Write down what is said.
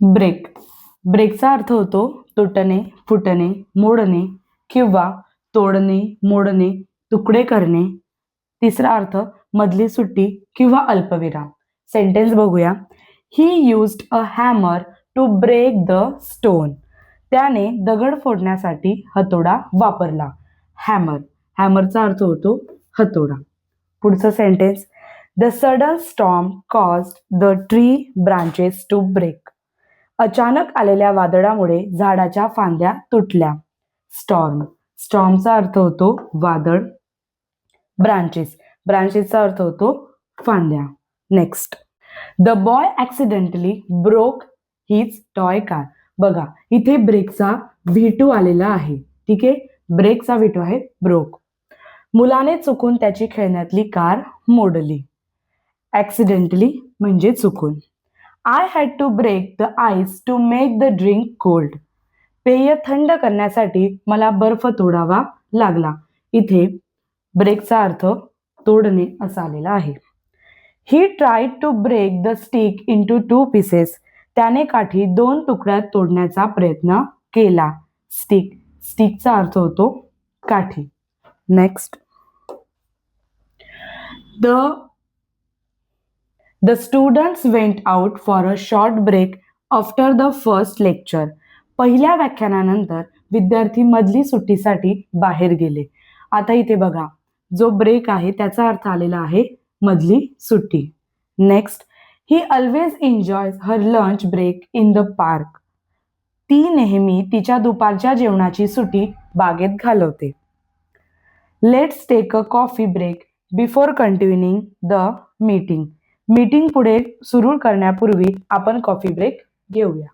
Break. ब्रेकचा अर्थ होतो तुटणे फुटणे मोडणे किंवा तोडणे मोडणे तुकडे करणे. तिसरा अर्थ मधली सुट्टी किंवा अल्पविराम. सेंटेन्स बघूया. He used a hammer to break the stone त्याने दगड फोडण्यासाठी हतोडा वापरला. हॅमर हॅमरचा अर्थ होतो हतोडा. पुढचं sentence the sudden storm cause the tree branches to break अचानक आलेल्या वादळामुळे झाडाच्या फांद्या तुटल्या. स्टॉर्म. स्टॉर्मचा अर्थ होतो वादळ. ब्रांचेस. ब्रांचेसचा अर्थ होतो फांद्या. Next. The boy accidentally broke his toy car. बघा इथे ब्रेकचा व्हिटू आलेला आहे. ठीक आहे? ब्रेकचा व्हिटू आहे ब्रोक. मुलाने चुकून त्याची खेळण्यातली कार मोडली. ॲक्सिडेंटली म्हणजे चुकून. I had to break the ice to make the drink cold पेय थंड करण्यासाठी मला बर्फ तोडावा लागला. इथे ब्रेकचा अर्थ तोडणे असा आलेला आहे. He tried to break the stick into two pieces त्याने काठी दोन तुकड्यात तोडण्याचा प्रयत्न केला. स्टिक स्टिकचा अर्थ होतो काठी. Next the the students went out for a short break after the first lecture पहिल्या व्याख्यानानंतर विद्यार्थी मधली सुट्टीसाठी बाहेर गेले. आता इथे बघा. जो ब्रेक आहे त्याचा अर्थ आलेला आहे मधली सुट्टी. Next she always enjoys her lunch break in the park ती नेहमी तिच्या दुपारच्या जेवणाची सुट्टी बागेत घालवते. Let's take a coffee break before continuing the meeting meeting पुढे सुरू करण्यापूर्वी आपण कॉफी ब्रेक घेऊया.